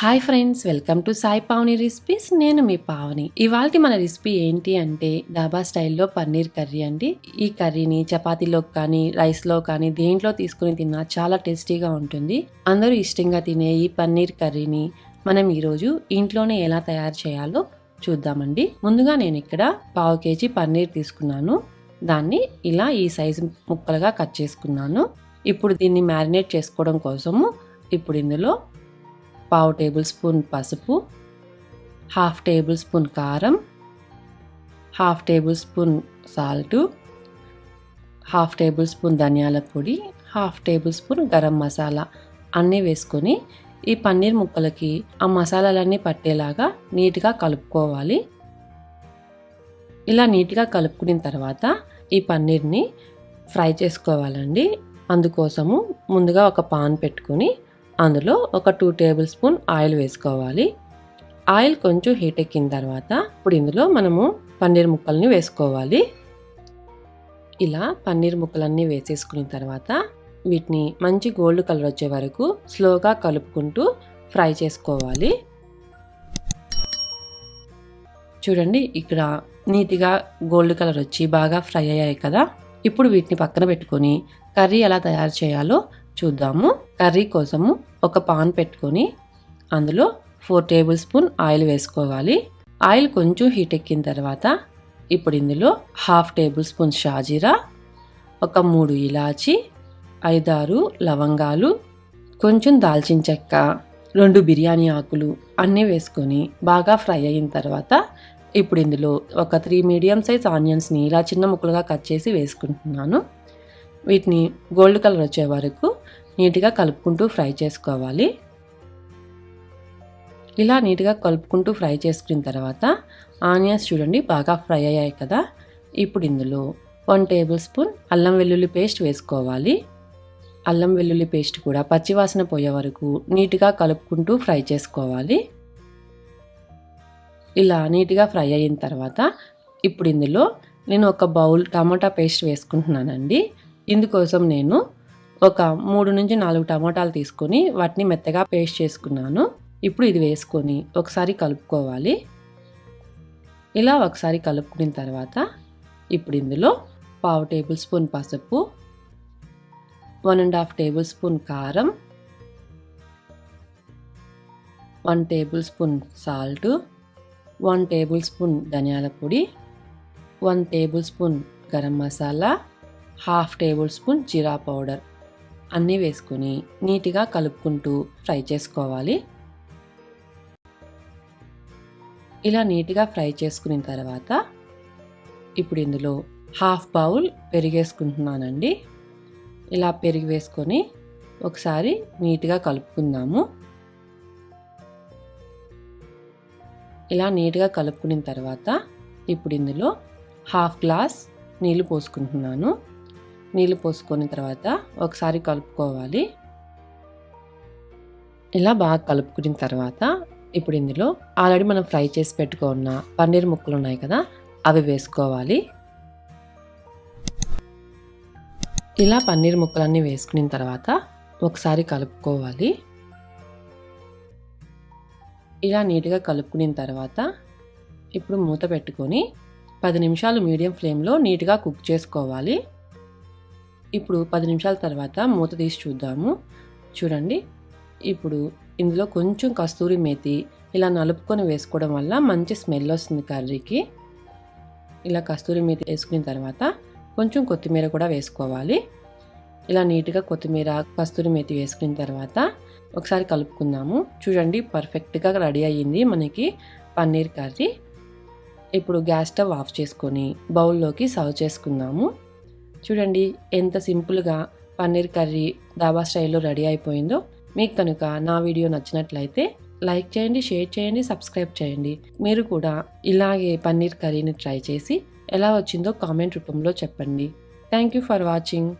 Hi friends welcome to Sai Pavani recipes నేను మీ పావని. ఇవాళ మన రెసిపీ ఏంటి అంటే డాబా స్టైల్లో పన్నీర్ కర్రీ అండి. ఈ కర్రీని చపాతీలో కానీ రైస్లో కానీ దేంట్లో తీసుకుని తిన్నా చాలా టేస్టీగా ఉంటుంది. అందరూ ఇష్టంగా తినే ఈ పన్నీర్ కర్రీని మనం ఈరోజు ఇంట్లోనే ఎలా తయారు చేయాలో చూద్దామండి. ముందుగా నేను ఇక్కడ పావు కేజీ పన్నీర్ తీసుకున్నాను. దాన్ని ఇలా ఈ సైజు ముక్కలుగా కట్ చేసుకున్నాను. ఇప్పుడు దీన్ని మ్యారినేట్ చేసుకోవడం కోసము ఇప్పుడు ఇందులో పావు టేబుల్ స్పూన్ పసుపు హాఫ్ టేబుల్ స్పూన్ కారం half tablespoon salt half tablespoon ధనియాల పొడి half tablespoon garam masala అన్నీ వేసుకొని ఈ పన్నీర్ ముక్కలకి ఆ మసాలాలన్నీ పట్టేలాగా నీట్గా కలుపుకోవాలి. ఇలా నీట్గా కలుపుకున్న తర్వాత ఈ పన్నీర్ని ఫ్రై చేసుకోవాలండి. అందుకోసము ముందుగా ఒక పాన్ పెట్టుకొని అందులో ఒక టూ టేబుల్ స్పూన్ ఆయిల్ వేసుకోవాలి. ఆయిల్ కొంచెం హీట్ ఎక్కిన తర్వాత ఇప్పుడు ఇందులో మనము పన్నీర్ ముక్కల్ని వేసుకోవాలి. ఇలా పన్నీర్ ముక్కలన్నీ వేసేసుకున్న తర్వాత వీటిని మంచి గోల్డ్ కలర్ వచ్చే వరకు స్లోగా కలుపుకుంటూ ఫ్రై చేసుకోవాలి. చూడండి ఇక్కడ నీట్గా గోల్డ్ కలర్ వచ్చి బాగా ఫ్రై అయ్యాయి కదా. ఇప్పుడు వీటిని పక్కన పెట్టుకొని కర్రీ ఎలా తయారు చేయాలో చూద్దాము. కర్రీ కోసము ఒక పాన్ పెట్టుకొని అందులో ఫోర్ టేబుల్ స్పూన్ ఆయిల్ వేసుకోవాలి. ఆయిల్ కొంచెం హీట్ ఎక్కిన తర్వాత ఇప్పుడు ఇందులో హాఫ్ టేబుల్ స్పూన్ షాజీరా ఒక మూడు ఇలాచి ఐదారు లవంగాలు కొంచెం దాల్చిన చెక్క రెండు బిర్యానీ ఆకులు అన్నీ వేసుకొని బాగా ఫ్రై అయిన తర్వాత ఇప్పుడు ఇందులో ఒక త్రీ మీడియం సైజ్ ఆనియన్స్ని ఇలా చిన్న ముక్కలుగా కట్ చేసి వేసుకుంటున్నాను. వీటిని గోల్డ్ కలర్ వచ్చే వరకు నీట్గా కలుపుకుంటూ ఫ్రై చేసుకోవాలి. ఇలా నీట్గా కలుపుకుంటూ ఫ్రై చేసుకున్న తర్వాత ఆనియన్స్ చూడండి బాగా ఫ్రై అయ్యాయి కదా. ఇప్పుడు ఇందులో వన్ టేబుల్ స్పూన్ అల్లం వెల్లుల్లి పేస్ట్ వేసుకోవాలి. అల్లం వెల్లుల్లి పేస్ట్ కూడా పచ్చివాసన పోయే వరకు నీట్గా కలుపుకుంటూ ఫ్రై చేసుకోవాలి. ఇలా నీట్గా ఫ్రై అయిన తర్వాత ఇప్పుడు ఇందులో నేను ఒక బౌల్ టమాటా పేస్ట్ వేసుకుంటున్నానండి. ఇందుకోసం నేను ఒక మూడు నుంచి నాలుగు టమాటాలు తీసుకొని వాటిని మెత్తగా పేస్ట్ చేసుకున్నాను. ఇప్పుడు ఇది వేసుకొని ఒకసారి కలుపుకోవాలి. ఇలా ఒకసారి కలుపుకున్న తర్వాత ఇప్పుడు ఇందులో పావు టేబుల్ స్పూన్ పసుపు one and half tablespoon కారం one tablespoon salt one tablespoon ధనియాల పొడి one tablespoon garam masala half tablespoon jeera powder. అన్నీ వేసుకొని నీట్గా కలుపుకుంటూ ఫ్రై చేసుకోవాలి. ఇలా నీట్గా ఫ్రై చేసుకున్న తర్వాత ఇప్పుడు ఇందులో హాఫ్ బౌల్ పెరిగేసుకుంటున్నానండి. ఇలా పెరిగి వేసుకొని ఒకసారి నీట్గా కలుపుకుందాము. ఇలా నీట్గా కలుపుకున్న తర్వాత ఇప్పుడు ఇందులో హాఫ్ గ్లాస్ నీళ్ళు పోసుకుంటున్నాను. నీళ్ళు పోసుకున్న తర్వాత ఒకసారి కలుపుకోవాలి. ఇలా బాగా కలుపుకున్న తర్వాత ఇప్పుడు ఇందులో ఆల్రెడీ మనం ఫ్రై చేసి పెట్టుకున్న పన్నీర్ ముక్కలు ఉన్నాయి కదా అవి వేసుకోవాలి. ఇలా పన్నీర్ ముక్కలన్నీ వేసుకున్న తర్వాత ఒకసారి కలుపుకోవాలి. ఇలా నీట్గా కలుపుకున్న తర్వాత ఇప్పుడు మూత పెట్టుకొని పది నిమిషాలు మీడియం ఫ్లేమ్లో నీట్గా కుక్ చేసుకోవాలి. ఇప్పుడు పది నిమిషాల తర్వాత మూత తీసి చూద్దాము. చూడండి. ఇప్పుడు ఇందులో కొంచెం కస్తూరి మేతి ఇలా నలుపుకొని వేసుకోవడం వల్ల మంచి స్మెల్ వస్తుంది కర్రీకి. ఇలా కస్తూరి మేతి వేసుకున్న తర్వాత కొంచెం కొత్తిమీర కూడా వేసుకోవాలి. ఇలా నీట్గా కొత్తిమీర కస్తూరి మేతి వేసుకున్న తర్వాత ఒకసారి కలుపుకుందాము. చూడండి పర్ఫెక్ట్గా రెడీ అయ్యింది మనకి పన్నీర్ కర్రీ. ఇప్పుడు గ్యాస్ స్టవ్ ఆఫ్ చేసుకొని బౌల్లోకి సర్వ్ చేసుకుందాము. చూడండి ఎంత సింపుల్గా పన్నీర్ కర్రీ దాబా స్టైల్లో రెడీ అయిపోయిందో. మీకు కనుక నా వీడియో నచ్చినట్లయితే లైక్ చేయండి షేర్ చేయండి సబ్స్క్రైబ్ చేయండి. మీరు కూడా ఇలాగే పన్నీర్ కర్రీని ట్రై చేసి ఎలా వచ్చిందో కామెంట్ రూపంలో చెప్పండి. Thank you for watching.